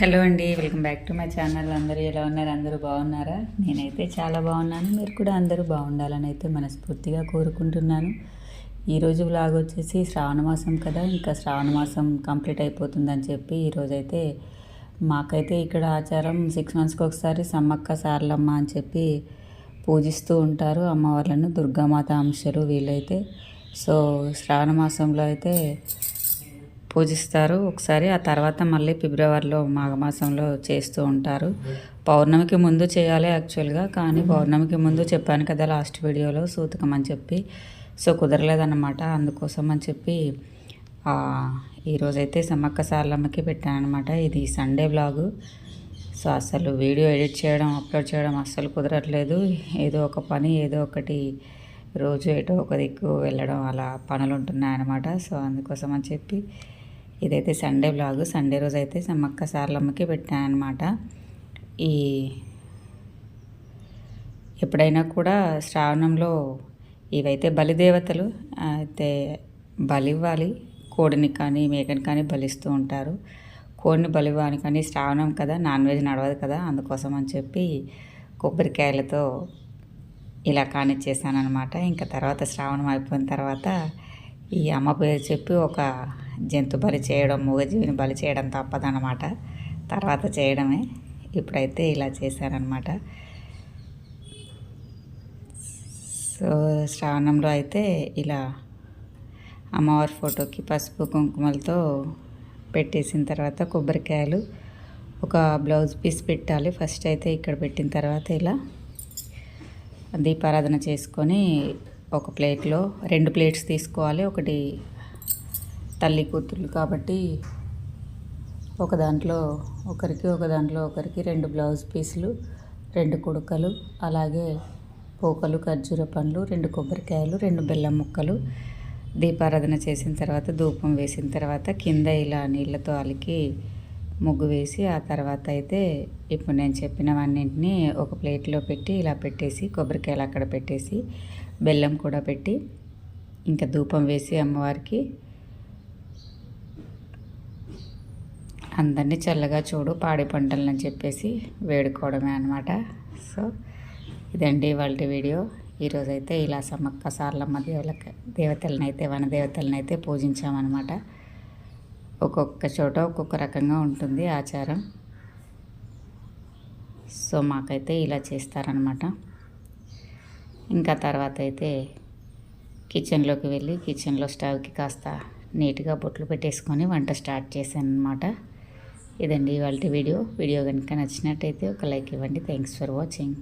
Hello అండి welcome back to my channel. అందరూ ఎలా ఉన్నారు? అందరూ బాగున్నారా? నేనైతే చాలా బాగున్నాను. మీరు కూడా అందరూ బాగుండాలని అయితే మనస్ఫూర్తిగా కోరుకుంటున్నాను. ఈరోజు బ్లాగ్ వచ్చేసి శ్రావణ మాసం కదా. ఇంకా శ్రావణ మాసం కంప్లీట్ అయిపోతుందని చెప్పి ఈరోజైతే మాకైతే ఇక్కడ ఆచారం సిక్స్ మంత్స్కి ఒకసారి సమ్మక్క సార్లమ్మ అని చెప్పి పూజిస్తూ ఉంటారు అమ్మవార్లను. దుర్గామాత అంశలు వీళ్ళైతే. సో శ్రావణ మాసంలో అయితే పూజిస్తారు. ఒకసారి ఆ తర్వాత మళ్ళీ ఫిబ్రవరిలో మాఘమాసంలో చేస్తూ ఉంటారు. పౌర్ణమికి ముందు చేయాలి యాక్చువల్గా కానీ పౌర్ణమికి ముందు చెప్పాను కదా లాస్ట్ వీడియోలో సూతకం అని చెప్పి. సో కుదరలేదన్నమాట. అందుకోసం అని చెప్పి ఈరోజైతే సమ్మక్క సార్లమ్మకి పెట్టానమాట ఇది సండే బ్లాగు. సో అసలు వీడియో ఎడిట్ చేయడం అప్లోడ్ చేయడం అస్సలు కుదరట్లేదు. ఏదో ఒక పని ఏదో ఒకటి రోజు ఎటో ఒక దిక్కు వెళ్ళడం అలా పనులు ఉంటున్నాయన్నమాట సో అందుకోసం అని చెప్పి ఇదైతే సండే బ్లాగు సండే రోజు అయితే సమ్మక్క సార్లమ్మకి పెట్టాను అనమాట ఈ ఎప్పుడైనా కూడా శ్రావణంలో ఇవైతే బలిదేవతలు అయితే బలి ఇవ్వాలి కోడిని కానీ మేకని కానీ బలిస్తూ ఉంటారు. కోడిని బలివ్వాలి కానీ శ్రావణం కదా నాన్ వెజ్ నడవదు కదా అందుకోసం అని చెప్పి కొబ్బరికాయలతో ఇలా కానిచ్చేసాను అనమాట ఇంకా తర్వాత శ్రావణం అయిపోయిన తర్వాత ఈ అమ్మ పేరు చెప్పి ఒక జంతు బలి చేయడం మూగజీవిని బలి చేయడం తప్పదనమాట తర్వాత చేయడమే. ఇప్పుడైతే ఇలా చేశారనమాట సో శ్రావణంలో అయితే ఇలా అమ్మవారి ఫోటోకి పసుపు కుంకుమలతో పెట్టేసిన తర్వాత కొబ్బరికాయలు ఒక బ్లౌజ్ పీస్ పెట్టాలి. ఫస్ట్ అయితే ఇక్కడ పెట్టిన తర్వాత ఇలా దీపారాధన చేసుకొని ఒక ప్లేట్లో రెండు ప్లేట్స్ తీసుకోవాలి. ఒకటి తల్లి కూతుర్లు కాబట్టి ఒక దాంట్లో ఒకరికి ఒక దాంట్లో ఒకరికి రెండు బ్లౌజ్ పీసులు రెండు కుడుకలు అలాగే పోకలు ఖర్జూర పండ్లు రెండు కొబ్బరికాయలు రెండు బెల్లం ముక్కలు దీపారాధన చేసిన తర్వాత ధూపం వేసిన తర్వాత కింద ఇలా నీళ్ళతో అలికి ముగ్గు వేసి ఆ తర్వాత అయితే ఇప్పుడు నేను చెప్పినవన్నింటినీ ఒక ప్లేట్లో పెట్టి ఇలా పెట్టేసి కొబ్బరికాయలు అక్కడ పెట్టేసి బెల్లం కూడా పెట్టి ఇంకా ధూపం వేసి అమ్మవారికి అందరినీ చల్లగా చూడు పాడి పంటలని చెప్పేసి వేడుకోవడమే అనమాట సో ఇదండి వాళ్ళ వీడియో. ఈరోజైతే ఇలా సమ్మక్క సార్లమ్మ దేవులకి దేవతలను అయితే వన దేవతలను అయితే పూజించామన్నమాట. ఒక్కొక్క చోట ఒక్కొక్క రకంగా ఉంటుంది ఆచారం. సో మాకైతే ఇలా చేస్తారనమాట ఇంకా తర్వాత అయితే కిచెన్లోకి వెళ్ళి కిచెన్లో స్టవ్కి కాస్త నీట్గా బొట్లు పెట్టేసుకొని వంట స్టార్ట్ చేశాను అనమాట ఇదండి ఇవాళ వీడియో. వీడియో కనుక నచ్చినట్టయితే ఒక లైక్ ఇవ్వండి. Thanks for watching